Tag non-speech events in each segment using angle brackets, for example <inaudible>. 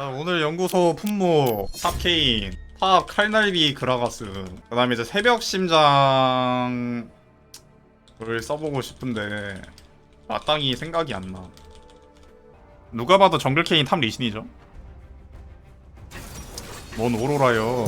아, 오늘 연구소 품목 탑 케인 탑 칼날비 그라가스. 그 다음에 이제 새벽 심장을 써보고 싶은데 마땅히 생각이 안나. 누가 봐도 정글 케인 탑 리신이죠? 뭔 오로라요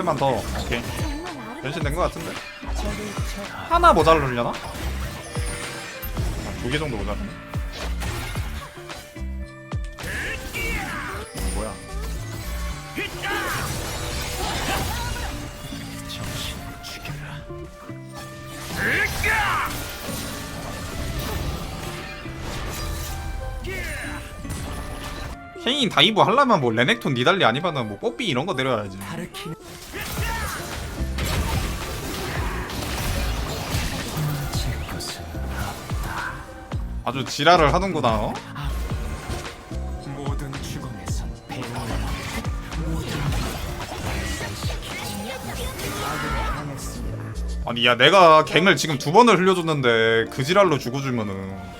대만 더. 오케이. 변신된 것 같은데? 하나 모자르려나? 두 개 정도 모자르네. 뭐야? 케인 다이브 하려면 뭐 레넥톤 니달리 아니면은 뭐 뽀삐 이런 거 내려야지 아주 지랄을 하는구나 어? 모든 죽음에선 배우야 아니 야 내가 갱을 지금 두 번을 흘려줬는데 그 지랄로 죽어주면은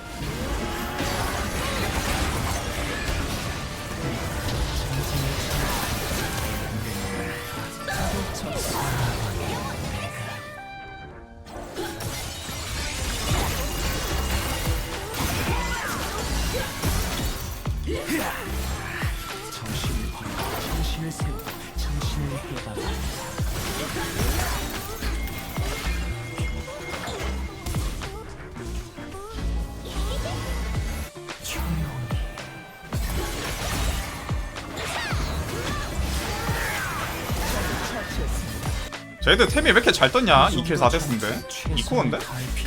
쟤들 템이 왜 이렇게 잘 떴냐? 2킬 4데스인데. 이코인데? 갈피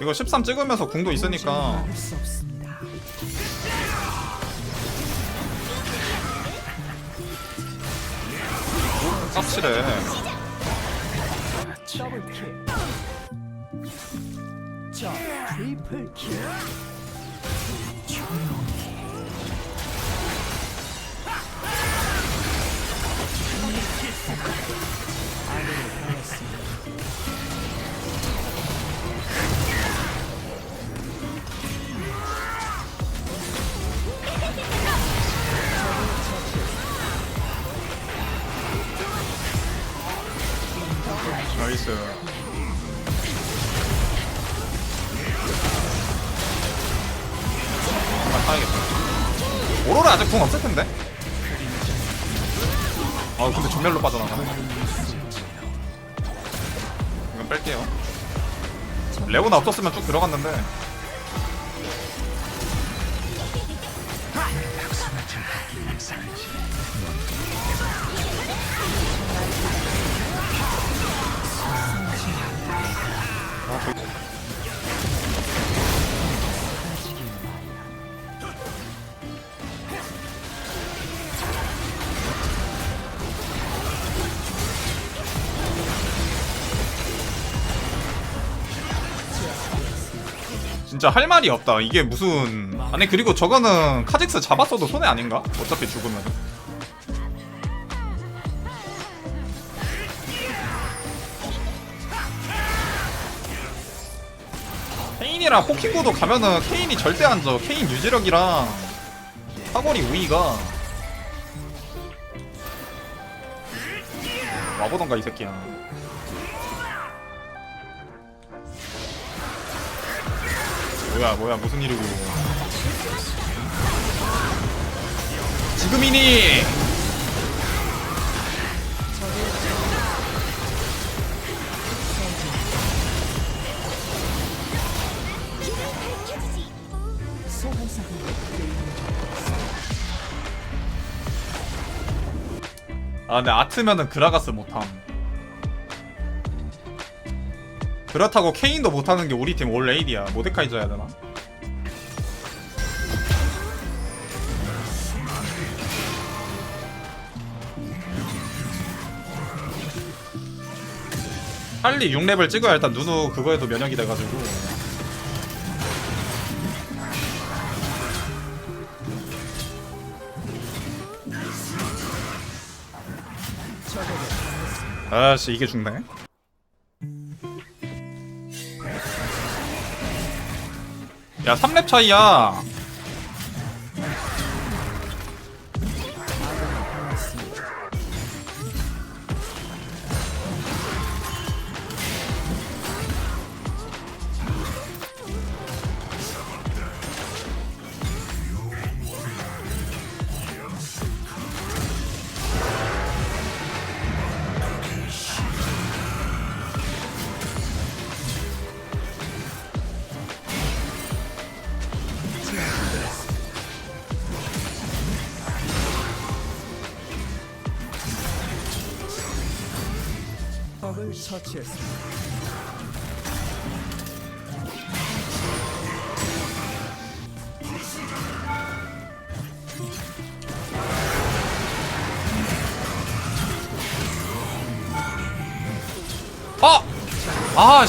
이거 13 찍으면서 궁도 있으니까. 깝치래 더블킬. 자 트리플킬 아군을 없었으면 쭉 들어갔는데 진짜 할 말이 없다. 이게 무슨 아니 그리고 저거는 카직스 잡았어도 손해 아닌가? 어차피 죽으면. 케인이랑 포킹구도 가면은 케인이 절대 안 져. 케인 유지력이랑 사거리 우위가 와보던가 이 새끼야. 뭐야 뭐야 무슨 일이고. 지금이니! 아 근데 아트면은 그라가스 못함 그렇다고 케인도 못하는 게 우리 팀 올 레이디야 모데카이저야 되나? 할리 6렙을 찍어야 일단 누누 그거에도 면역이 돼가지고 아씨 이게 중단해? 야 3렙 차이야 처치했습니다. 아! 아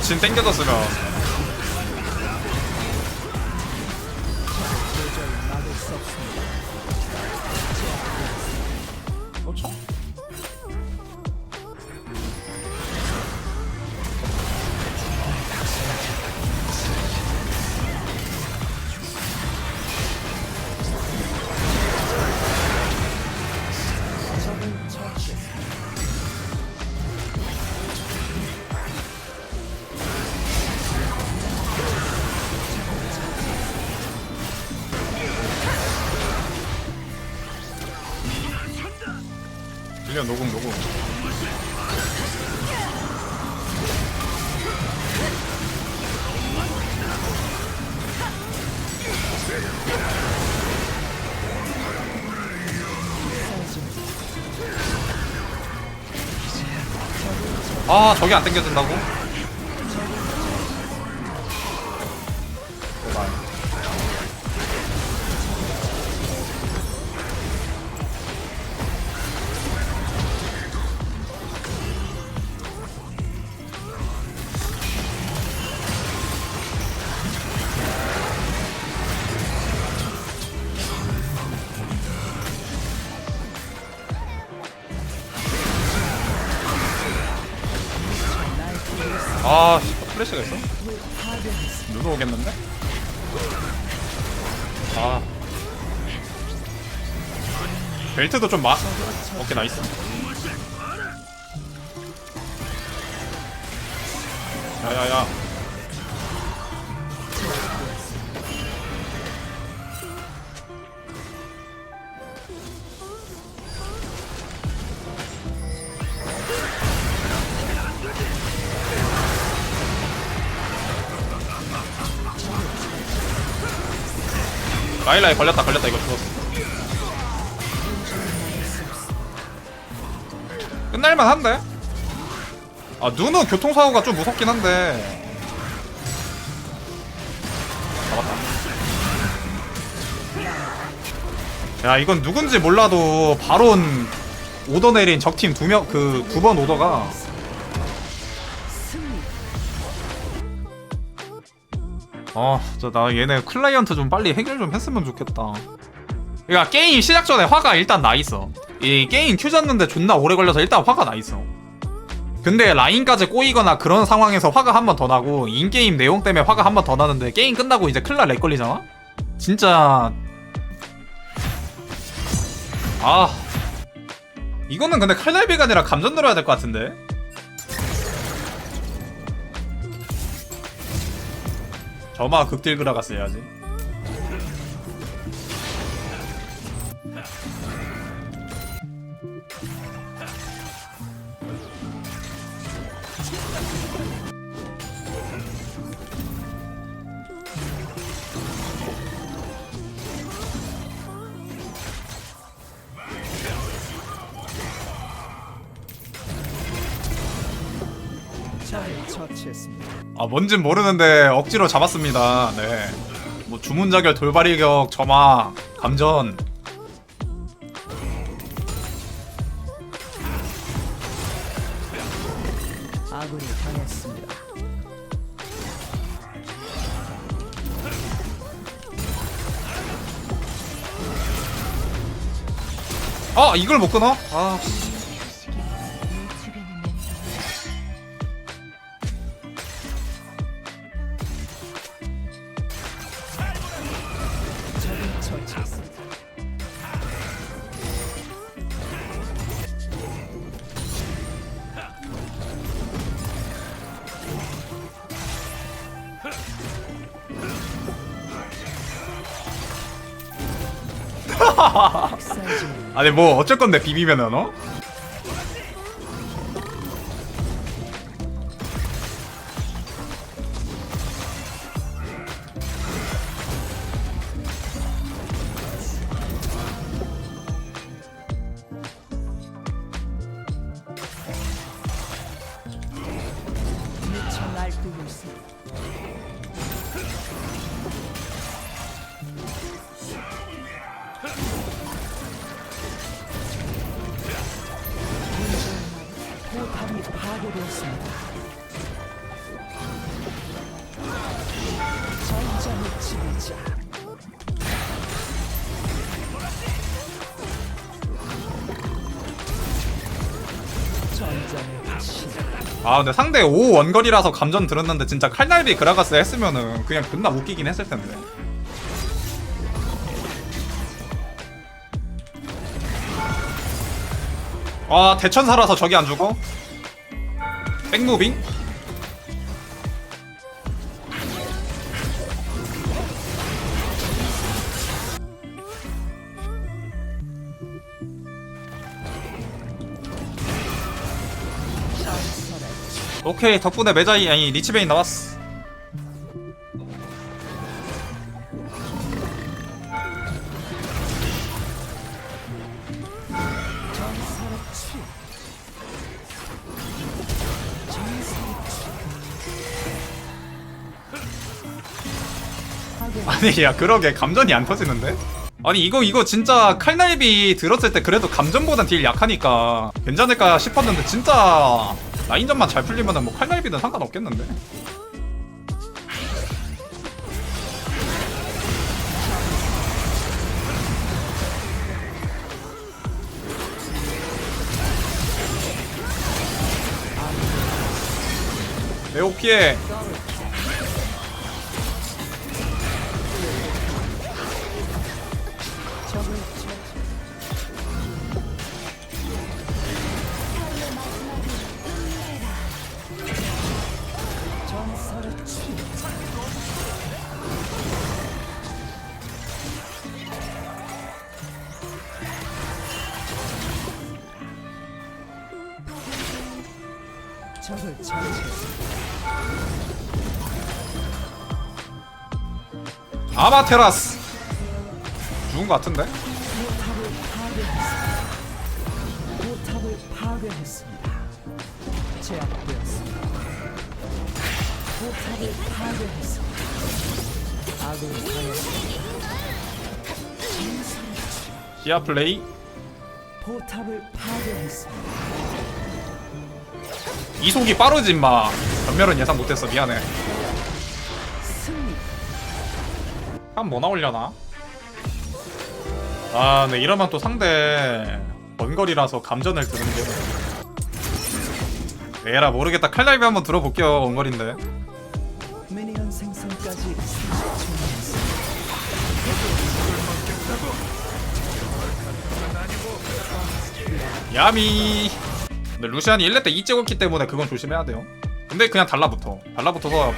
아, 진 땡겨졌으면. 밀려 녹음 녹음. 아, 저게 안 땡겨진다고? 아, 씨, 플래시가 있어? 누구 오겠는데? 아. 벨트도 좀 마. 오케이, 나이스. 야야야. 라일라이 걸렸다 걸렸다 이거 죽었어. 끝날만 한데? 아 누누 교통사고가 좀 무섭긴 한데. 잡았다. 야 이건 누군지 몰라도 바론 오더 내린 적팀 두 명 그 두 번 오더가 아, 진짜 나 얘네 클라이언트 좀 빨리 해결 좀 했으면 좋겠다. 그러니까 게임 시작 전에 화가 일단 나 있어. 이 게임 큐 졌는데 존나 오래 걸려서 일단 화가 나 있어. 근데 라인까지 꼬이거나 그런 상황에서 화가 한 번 더 나고 인게임 내용 때문에 화가 한 번 더 나는데 게임 끝나고 이제 클라 렉 걸리잖아? 진짜 아 이거는 근데 칼날비가 아니라 감전 들어야 될 것 같은데 더마 극딜 그라가스 해야지 처치했습니다. 아 뭔진 모르는데 억지로 잡았습니다. 네. 뭐 주문 자결 돌발이격 점화 감전 아군이 당했습니다. 아 이걸 못 끊어? 아적 <laughs> 아니 뭐 어쩔 건데 비비면은 어? 파괴되었습니다. 전장의 지배자 아 근데 상대 5 원거리라서 감전 들었는데 진짜 칼날비 그라가스 했으면은 그냥 존나 웃기긴 했을 텐데 아 대천사라서 저기 안 죽어? 백무빙? 오케이 덕분에 메자이 아니 리치베인 나왔어 아니 야 그러게 감전이 안 터지는데? 아니 이거 이거 진짜 칼날비 들었을 때 그래도 감전보단 딜 약하니까 괜찮을까 싶었는데 진짜 라인전만 잘 풀리면은 뭐 칼날비는 상관없겠는데? 매우 피해 적을 처치했습니다. 아마테라스 죽은 것 같은데? 포탑을 파괴했습니다. 포탑을 파괴했습니다. 제압되었습니다. 포탑을 파괴했습니다. 아군이 당했습니다. 시야 플레이 포탑을 파괴했습니다. 이 속이 빠르지 마 전멸은 예상 못했어 미안해. 한 뭐 나오려나? 아 근데 이러면 또 상대 원거리라서 감전을 드는 게 에라 모르겠다 칼날비 한번 들어볼게요 원거리인데 미니언 생성까지 30초 남았습니다. 야미 근데 루시안이 1렙 때2 찍었기 때문에 그건 조심해야 돼요. 근데 그냥 달라붙어. 달라붙어서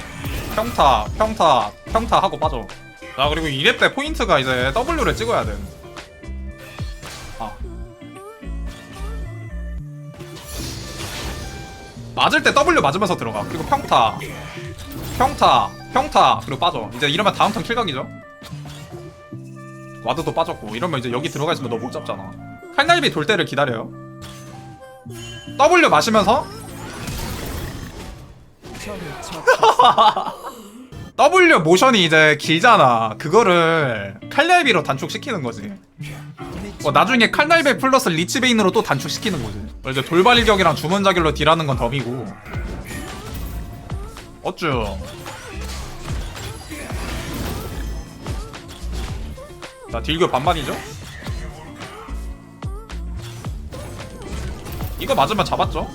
평타 평타 평타 하고 빠져. 자 그리고 2렙 때 포인트가 이제 W를 찍어야 돼. 아. 맞을 때 W 맞으면서 들어가. 그리고 평타 평타 평타 그리고 빠져. 이제 이러면 다음 턴 킬각이죠. 와드도 빠졌고 이러면 이제 여기 들어가 있으면 너 못 잡잖아. 칼날비 돌 때를 기다려요 W 마시면서. W 모션이 이제 길잖아. 그거를 칼날비로 단축시키는 거지. 어, 나중에 칼날비 플러스 리치베인으로 또 단축시키는 거지. 어, 이제 돌발 일격이랑 주문자결로 딜하는 건 덤이고. 어쭈. 자, 딜교 반반이죠? 이거 맞으면 잡았죠?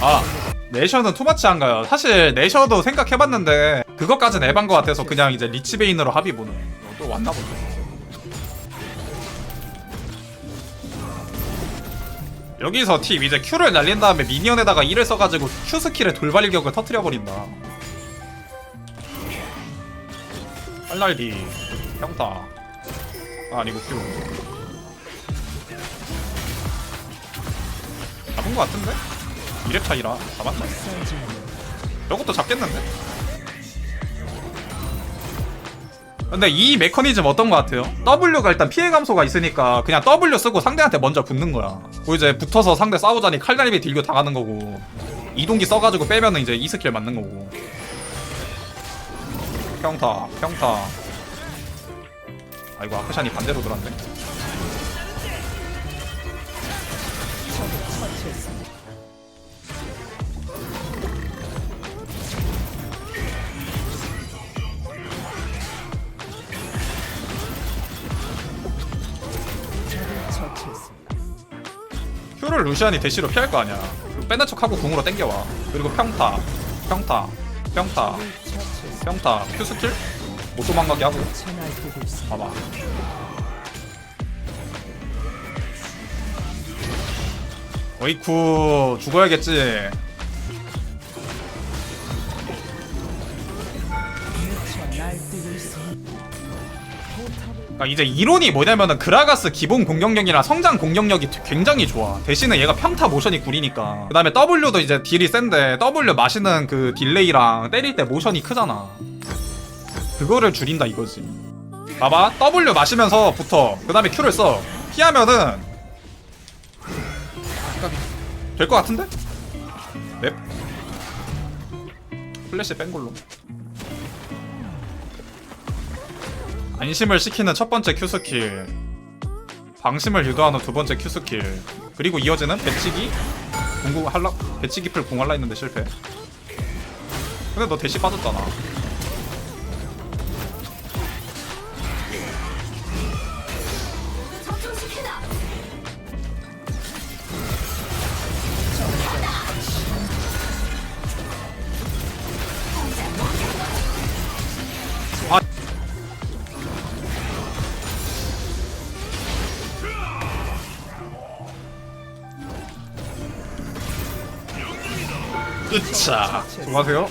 아 내셔는 투마치 한가요? 사실 내셔도 생각해봤는데 그것까진 에반 것 같아서 그냥 이제 리치베인으로 합의 보는 어, 또 왔나 보네 여기서 팁 이제 Q를 날린 다음에 미니언에다가 1을 써가지고 Q 스킬에 돌발일격을 터트려버린다 빨날기 평타 아 아니고 Q 잡은 것 같은데? 2렙 차이라 잡았나? 이것도 잡겠는데? 근데 이 메커니즘 어떤 것 같아요? W가 일단 피해 감소가 있으니까 그냥 W 쓰고 상대한테 먼저 붙는 거야. 그 이제 붙어서 상대 싸우자니 칼날비 딜교 당하는 거고 이동기 써가지고 빼면은 이제 이 스킬 맞는 거고. 평타, 평타. 아이고 아크샨이 반대로 돌았네. 처치했습니다. Q를 루시안이 대시로 피할 거 아니야. 빼는 척하고 궁으로 땡겨와. 그리고 평타, 평타, 평타. 평타, Q 스킬 못 도망가게 하고. 봐봐. 어이쿠 죽어야겠지. 그러니까 이제 이론이 뭐냐면은 그라가스 기본 공격력이랑 성장 공격력이 굉장히 좋아. 대신에 얘가 평타 모션이 구리니까. 그 다음에 W도 이제 딜이 센데 W 마시는 그 딜레이랑 때릴 때 모션이 크잖아. 그거를 줄인다 이거지. 봐봐 W 마시면서 붙어. 그 다음에 Q를 써. 피하면은 될 것 같은데? 넵. 플래시 뺀 걸로. 안심을 시키는 첫 번째 Q 스킬. 방심을 유도하는 두 번째 Q 스킬. 그리고 이어지는 배치기 공구 할라 배치기 풀 공할라 했는데 실패. 근데 너 대시 빠졌잖아. 아. 으차. 수고하세요.